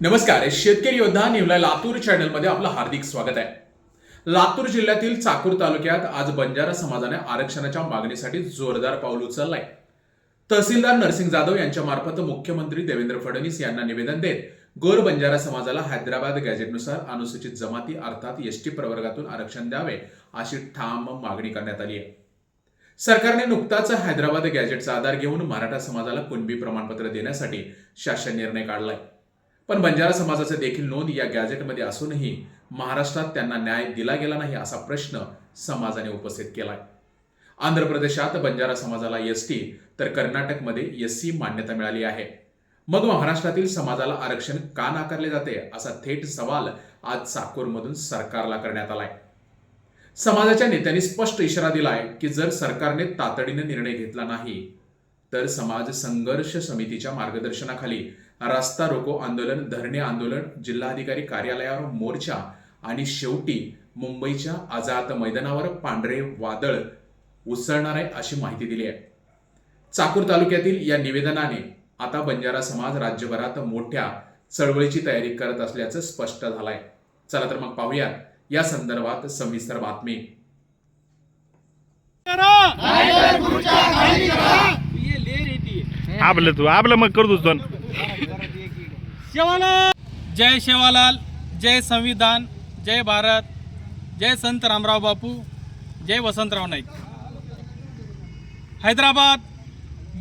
नमस्कार शेतकरी योद्धा निवला लातूर चॅनलमध्ये आपलं हार्दिक स्वागत आहे. लातूर जिल्ह्यातील चाकूर तालुक्यात आज बंजारा समाजाने आरक्षणाच्या मागणीसाठी जोरदार पाऊल उचललंय. तहसीलदार नरसिंग जाधव यांच्या मार्फत मुख्यमंत्री देवेंद्र फडणवीस यांना निवेदन देत गोर बंजारा समाजाला हैदराबाद गॅजेटनुसार अनुसूचित जमाती अर्थात एसटी प्रवर्गातून आरक्षण द्यावे अशी ठाम मागणी करण्यात आली आहे. सरकारने नुकताच हैदराबाद गॅजेटचा आधार घेऊन मराठा समाजाला कुणबी प्रमाणपत्र देण्यासाठी शासन निर्णय काढलाय. पण बंजारा समाजाचे देखील नोंद या गॅझेटमध्ये असूनही महाराष्ट्रात त्यांना न्याय दिला गेला नाही असा प्रश्न समाजाने उपस्थित केलाय. आंध्र प्रदेशात बंजारा समाजाला एस टी तर कर्नाटकमध्ये एस सी मान्यता मिळाली आहे. मग महाराष्ट्रातील समाजाला आरक्षण का नाकारले जाते असा थेट सवाल आज चाकूरमधून सरकारला करण्यात आलाय. समाजाच्या नेत्यांनी स्पष्ट इशारा दिलाय की जर सरकारने तातडीने निर्णय घेतला नाही तर समाज संघर्ष समितीच्या मार्गदर्शनाखाली रास्ता रोको आंदोलन धरणे आंदोलन जिल्हाधिकारी कार्यालयावर मोर्चा आणि शेवटी मुंबईच्या आझाद मैदानावर पांढरे वादळ उसळणार आहे अशी माहिती दिली आहे. चाकूर तालुक्यातील या निवेदनाने आता बंजारा समाज राज्यभरात मोठ्या चळवळीची तयारी करत असल्याचं स्पष्ट झालंय. चला तर मग पाहूया या संदर्भात सविस्तर बातमी. आपलं तू आपलं मग करतो शेवालाल जय शेवालाल जय संविधान जय भारत जय संत रामराव बापू जय वसंतराव नाईक. हैदराबाद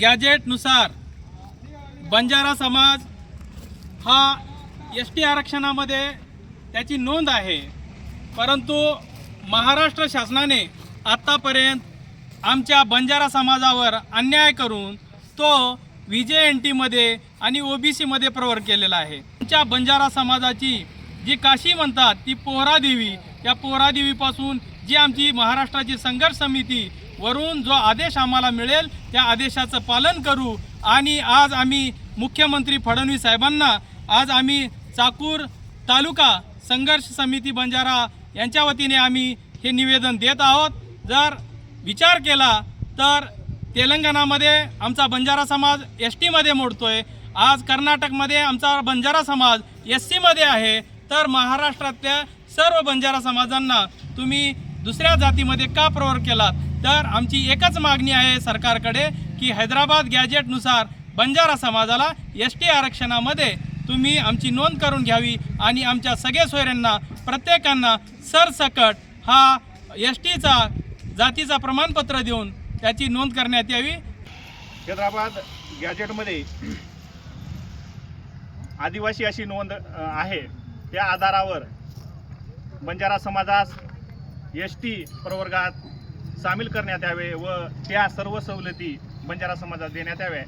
गॅजेटनुसार बंजारा समाज हा एस टी आरक्षणामध्ये त्याची नोंद आहे. परंतु महाराष्ट्र शासनाने आत्तापर्यंत आमच्या बंजारा समाजावर अन्याय करून तो जे एन टीमध्ये आणि ओ बी सीमध्ये प्रवर केलेला आहे. आमच्या बंजारा समाजाची जी काशी म्हणतात ती पोहरादेवी. त्या पोहरादेवीपासून जी आमची महाराष्ट्राची संघर्ष समिती वरून जो आदेश आम्हाला मिळेल त्या आदेशाचं पालन करू. आणि आज आम्ही मुख्यमंत्री फडणवीस साहेबांना आज आम्ही चाकूर तालुका संघर्ष समिती बंजारा यांच्या वतीने आम्ही हे निवेदन देत आहोत. जर विचार केला तर तेलंगणामध्ये आमचा बंजारा समाज एस टीमध्ये मोडतो आहे आज कर्नाटकमध्ये आमचा बंजारा समाज एस सीमध्ये आहे. तर महाराष्ट्रातल्या सर्व बंजारा समाजांना तुम्ही दुसऱ्या जातीमध्ये का प्रवर केलात? तर आमची एकच मागणी आहे सरकारकडे की हैदराबाद गॅजेटनुसार बंजारा समाजाला एस टी आरक्षणामध्ये तुम्ही आमची नोंद करून घ्यावी आणि आमच्या सगळ्या सोयऱ्यांना प्रत्येकांना सरसकट हा एस टीचा जातीचा प्रमाणपत्र देऊन त्याची नोंद करण्यात यावी. हैदराबाद गॅजेटमध्ये आदिवासी अशी नोंद आहे. त्या आधारावर बंजारा समाजास एस टी प्रवर्गात सामील करण्यात यावे व त्या सर्व सवलती बंजारा समाजात देण्यात याव्या.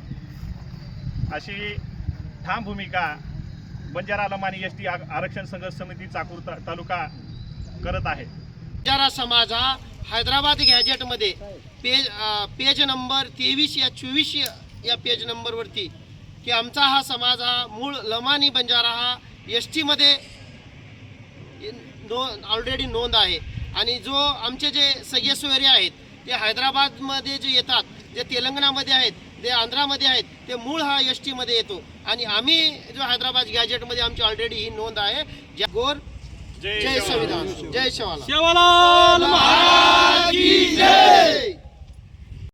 अशी ठाम भूमिका बंजारा लमानी एस टी आरक्षण संघर्ष समिती चाकूर तालुका करत आहे. बंजारा समाज हा हैदराबाद गॅजेटमध्ये पेज पेज नंबर तेवीस या चोवीस या पेज नंबरवरती की आमचा हा समाज हा मूळ लमानी बंजारा हा एस टीमध्ये नो ऑलरेडी नोंद आहे. आणि जो आमचे जे सगळे सोयरे आहेत ते हैदराबादमध्ये जे येतात जे तेलंगणामध्ये आहेत जे आंध्रामध्ये आहेत ते मूळ हा एस टीमध्ये येतो. आणि आम्ही जो हैदराबाद गॅजेटमध्ये आमची ऑलरेडी ही नोंद आहे ज्या- गोर जय संविधान. जय शिवाला शेवालाल महाराज की जय